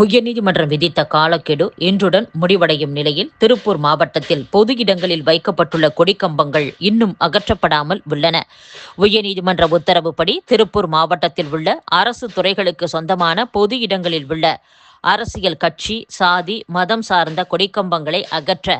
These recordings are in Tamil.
உயர்நீதிமன்றம் விதித்த காலக்கெடு இன்றுடன் முடிவடையும் நிலையில் திருப்பூர் மாவட்டத்தில் பொது இடங்களில் வைக்கப்பட்டுள்ள கொடிக்கம்பங்கள் இன்னும் அகற்றப்படாமல் உள்ளன. உயர்நீதிமன்ற உத்தரவுப்படி திருப்பூர் மாவட்டத்தில் உள்ள அரசு துறைகளுக்கு சொந்தமான பொது இடங்களில் உள்ள அரசியல் கட்சி சாதி மதம் சார்ந்த கொடிக்கம்பங்களை அகற்ற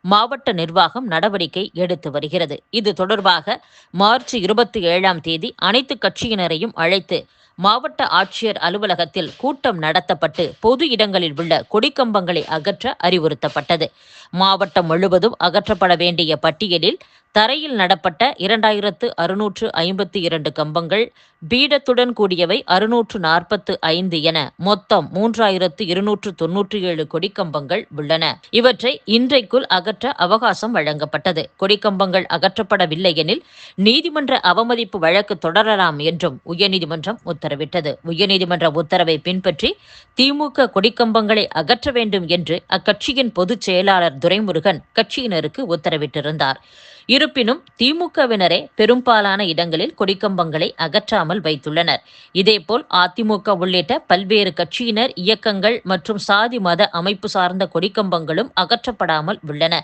மாவட்ட நிர்வாகம் நடவடிக்கை எடுத்து வருகிறது. இது தொடர்பாக மார்ச் இருபத்தி ஏழாம் தேதி அனைத்து கட்சியினரையும் அழைத்து மாவட்ட ஆட்சியர் அலுவலகத்தில் கூட்டம் நடத்தப்பட்டு பொது இடங்களில் உள்ள கொடிக்கம்பங்களை அகற்ற அறிவுறுத்தப்பட்டது. மாவட்டம் முழுவதும் அகற்றப்பட வேண்டிய பட்டியலில் தரையில் நடப்பட்ட இரண்டாயிரத்து அறுநூற்று ஐம்பத்தி இரண்டு கம்பங்கள் பீடத்துடன் கூடியவை அறுநூற்று நாற்பத்து ஐந்து என மொத்தம் மூன்றாயிரத்து இருநூற்று தொன்னூற்றி ஏழு கொடிக்கம்பங்கள் உள்ளன. இவற்றை இன்றைக்குள் அகற்ற அவகாசம் வழங்கப்பட்டது. கொடிக்கம்பங்கள் அகற்றப்படவில்லை எனில் நீதிமன்ற அவமதிப்பு வழக்கு தொடரலாம் என்றும் உயர்நீதிமன்றம் உத்தரவிட்டது. உயர்நீதிமன்ற உத்தரவை பின்பற்றி திமுக கொடிக்கம்பங்களை அகற்ற வேண்டும் என்று அக்கட்சியின் பொதுச் செயலாளர் துரைமுருகன் கட்சியினருக்கு உத்தரவிட்டிருந்தார். இருப்பினும் திமுகவினரே பெரும்பாலான இடங்களில் கொடிக்கம்பங்களை அகற்றாமல் வைத்துள்ளனர். இதேபோல் அதிமுக உள்ளிட்ட பல்வேறு கட்சியினர் இயக்கங்கள் மற்றும் சாதி மத அமைப்பு சார்ந்த கொடிக்கம்பங்களும் அகற்றப்படாமல் உள்ளன.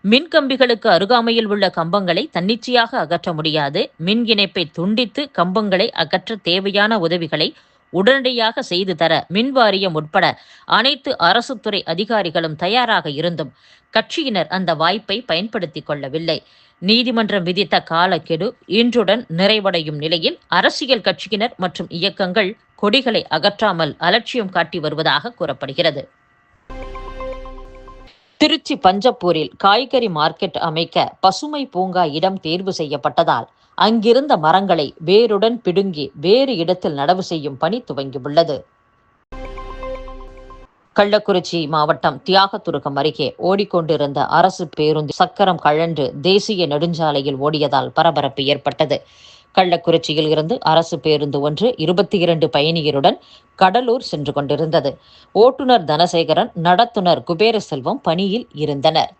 மின் கம்பிகளுக்கு அருகாமையில் உள்ள கம்பங்களை தன்னிச்சையாக அகற்ற முடியாது. மின் இணைப்பை துண்டித்து கம்பங்களை அகற்ற தேவையான உதவிகளை உடனடியாக செய்து தர மின் வாரியம் உட்பட அனைத்து அரசு துறை அதிகாரிகளும் தயாராக இருந்தும் கட்சியினர் அந்த வாய்ப்பை பயன்படுத்திக் கொள்ளவில்லை. நீதிமன்றம் விதித்த காலக்கெடு இன்றுடன் நிறைவடையும் நிலையில் அரசியல் கட்சியினர் மற்றும் இயக்கங்கள் கொடிகளை அகற்றாமல் அலட்சியம் காட்டி வருவதாக கூறப்படுகிறது. திருச்சி பஞ்சப்பூரில் காய்கறி மார்க்கெட் அமைக்க பசுமை பூங்கா இடம் தேர்வு செய்யப்பட்டதால் அங்கிருந்த மரங்களை வேருடன் பிடுங்கி வேறு இடத்தில் நடவு செய்யும் பணி துவங்கியுள்ளது. கள்ளக்குறிச்சி மாவட்டம் தியாகத்துருகம் அருகே ஓடிக்கொண்டிருந்த அரசு பேருந்து சக்கரம் கழன்று தேசிய நெடுஞ்சாலையில் ஓடியதால் பரபரப்பு ஏற்பட்டது. கள்ளக்குறிச்சியில் இருந்து அரசு பேருந்து ஒன்று இருபத்தி இரண்டு பயணியருடன் கடலூர் சென்று கொண்டிருந்தது. ஓட்டுநர் தனசேகரன் நடத்துனர் குபேரசெல்வம் பணியில் இருந்தனர்.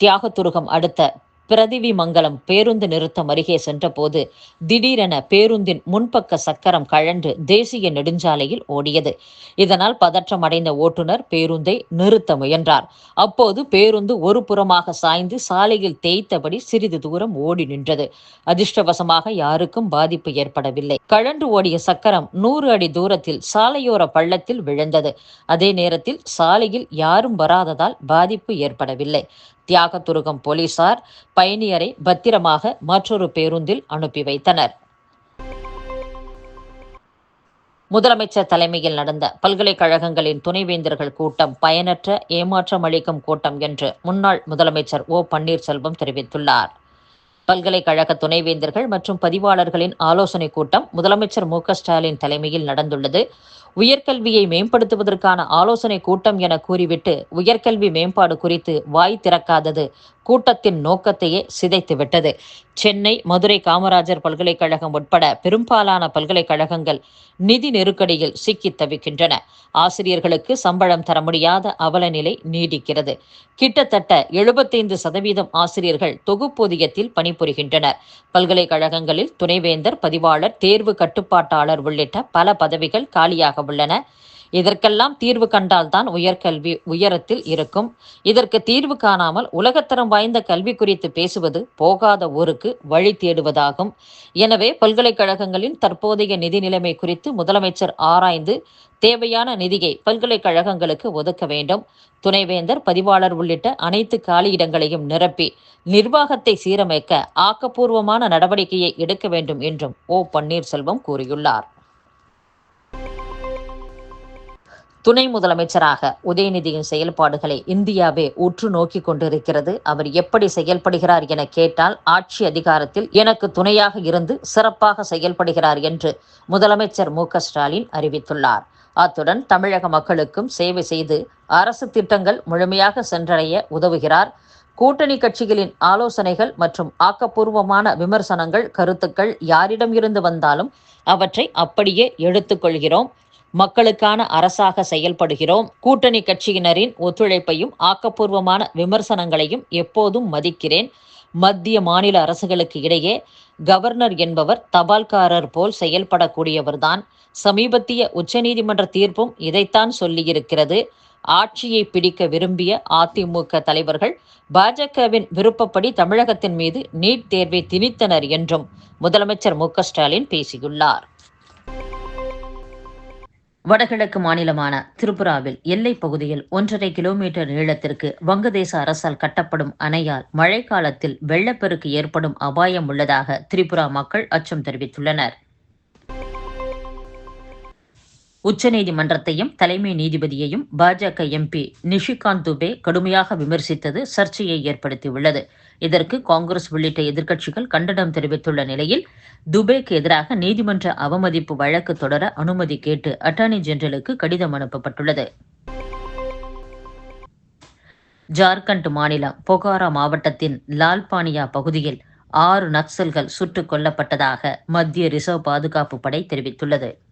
தியாகத்துருகம் அடுத்த பிரதிவிமங்கலம் பேருந்து நிறுத்தம் அருகே சென்றபோது திடீரென பேருந்தின் முன்பக்க சக்கரம் கழன்று தேசிய நெடுஞ்சாலையில் ஓடியது. இதனால் பதற்றம் அடைந்த ஓட்டுநர் பேருந்தை நிறுத்த முயன்றார். அப்போது பேருந்து ஒரு புறமாக சாய்ந்து சாலையில் தேய்த்தபடி சிறிது தூரம் ஓடி நின்றது. அதிர்ஷ்டவசமாக யாருக்கும் பாதிப்பு ஏற்படவில்லை. கழன்று ஓடிய சக்கரம் நூறு அடி தூரத்தில் சாலையோர பள்ளத்தில் விழுந்தது. அதே நேரத்தில் சாலையில் யாரும் வராததால் பாதிப்பு ஏற்படவில்லை. தியாகதுருகம் போலீசார் பயணியரை பத்திரமாக மற்றொரு பேருந்தில் அனுப்பி வைத்தனர். முதலமைச்சர் தலைமையில் நடந்த பல்கலைக்கழகங்களின் துணைவேந்தர்கள் கூட்டம் பயனற்ற ஏமாற்றம் அளிக்கும் கூட்டம் என்று முன்னாள் முதலமைச்சர் ஓ. பன்னீர்செல்வம் தெரிவித்துள்ளார். பல்கலைக்கழக துணைவேந்தர்கள் மற்றும் பதிவாளர்களின் ஆலோசனைக் கூட்டம் முதலமைச்சர் மு. ஸ்டாலின் தலைமையில் நடந்துள்ளது. உயர்கல்வியை மேம்படுத்துவதற்கான ஆலோசனை கூட்டம் என கூறிவிட்டு உயர்கல்வி மேம்பாடு குறித்து வாய் திறக்காதது கூட்டத்தின் நோக்கத்தையே சிதைத்துவிட்டது. சென்னை மதுரை காமராஜர் பல்கலைக்கழகம் உட்பட பெரும்பாலான பல்கலைக்கழகங்கள் நிதி நெருக்கடியில் சிக்கி தவிக்கின்றன. ஆசிரியர்களுக்கு சம்பளம் தர முடியாத அவலநிலை நீடிக்கிறது. கிட்டத்தட்ட எழுபத்தைந்து சதவீதம் ஆசிரியர்கள் தொகுப்பூதியத்தில் பணிபுரிகின்றனர். பல்கலைக்கழகங்களில் துணைவேந்தர் பதிவாளர் தேர்வு கட்டுப்பாட்டாளர் உள்ளிட்ட பல பதவிகள் காலியாக உள்ளன. இதற்கெல்லாம் தீர்வு கண்டால்தான் உயர்கல்வி உயரத்தில் இருக்கும். இதற்கு தீர்வு காணாமல் உலகத்தரம் வாய்ந்த கல்வி குறித்து பேசுவது போகாத ஊருக்கு வழி தேடுவதாகும். எனவே பல்கலைக்கழகங்களின் தற்போதைய நிதி நிலைமை குறித்து முதலமைச்சர் ஆராய்ந்து தேவையான நிதியை பல்கலைக்கழகங்களுக்கு ஒதுக்க வேண்டும். துணைவேந்தர் பதிவாளர் உள்ளிட்ட அனைத்து காலியிடங்களையும் நிரப்பி நிர்வாகத்தை சீரமைக்க ஆக்கப்பூர்வமான நடவடிக்கையை எடுக்க வேண்டும் என்றும் ஓ பன்னீர்செல்வம் கூறியுள்ளார். துணை முதலமைச்சராக உதயநிதியின் செயல்பாடுகளை இந்தியாவே உற்று நோக்கி கொண்டிருக்கிறது. அவர் எப்படி செயல்படுகிறார் என கேட்டால் ஆட்சி அதிகாரத்தில் எனக்கு துணையாக இருந்து சிறப்பாக செயல்படுகிறார் என்று முதலமைச்சர் மு ஸ்டாலின் அறிவித்துள்ளார். அத்துடன் தமிழக மக்களுக்கும் சேவை செய்து அரசு திட்டங்கள் முழுமையாக சென்றடைய உதவுகிறார். கூட்டணி கட்சிகளின் ஆலோசனைகள் மற்றும் ஆக்கப்பூர்வமான விமர்சனங்கள் கருத்துக்கள் யாரிடம் இருந்து வந்தாலும் அவற்றை அப்படியே எடுத்துக்கொள்கிறோம் மக்களுக்கான அரசாக செயல்படுகிறோம். கூட்டணி கட்சியினரின் ஒத்துழைப்பையும் ஆக்கப்பூர்வமான விமர்சனங்களையும் எப்போதும் மதிக்கிறேன். மத்திய மாநில அரசுகளுக்கு இடையே கவர்னர் என்பவர் தபால்காரர் போல் செயல்படக்கூடியவர்தான். சமீபத்திய உச்சநீதிமன்ற தீர்ப்பும் இதைத்தான் சொல்லியிருக்கிறது. ஆட்சியை பிடிக்க விரும்பிய அதிமுக தலைவர்கள் பாஜகவின் விருப்பப்படி தமிழகத்தின் மீது நீட் தேர்வை திணித்தனர் என்றும் முதலமைச்சர் மு ஸ்டாலின் பேசியுள்ளார். வடகிழக்கு மாநிலமான திரிபுராவில் எல்லைப் பகுதியில் ஒன்றரை கிலோமீட்டர் நீளத்திற்கு வங்கதேச அரசால் கட்டப்படும் அணையால் மழைக்காலத்தில் வெள்ளப்பெருக்கு ஏற்படும் அபாயம் உள்ளதாக திரிபுரா மக்கள் அச்சம் தெரிவித்துள்ளனர். உச்சநீதிமன்றத்தையும் தலைமை நீதிபதியையும் பாஜக எம்பி நிஷிகாந்த் துபே கடுமையாக விமர்சித்தது சர்ச்சையை ஏற்படுத்தியுள்ளது. இதற்கு காங்கிரஸ் உள்ளிட்ட எதிர்க்கட்சிகள் கண்டனம் தெரிவித்துள்ள நிலையில் துபேக்கு எதிராக நீதிமன்ற அவமதிப்பு வழக்கு தொடர அனுமதி கேட்டு அட்டார்னி ஜெனரலுக்கு கடிதம் அனுப்பப்பட்டுள்ளது. ஜார்க்கண்ட் மாநிலம் பொகாரா மாவட்டத்தின் லால்பானியா பகுதியில் ஆறு நக்சல்கள் சுட்டுக் கொல்லப்பட்டதாக மத்திய ரிசர்வ் பாதுகாப்பு படை தெரிவித்துள்ளது.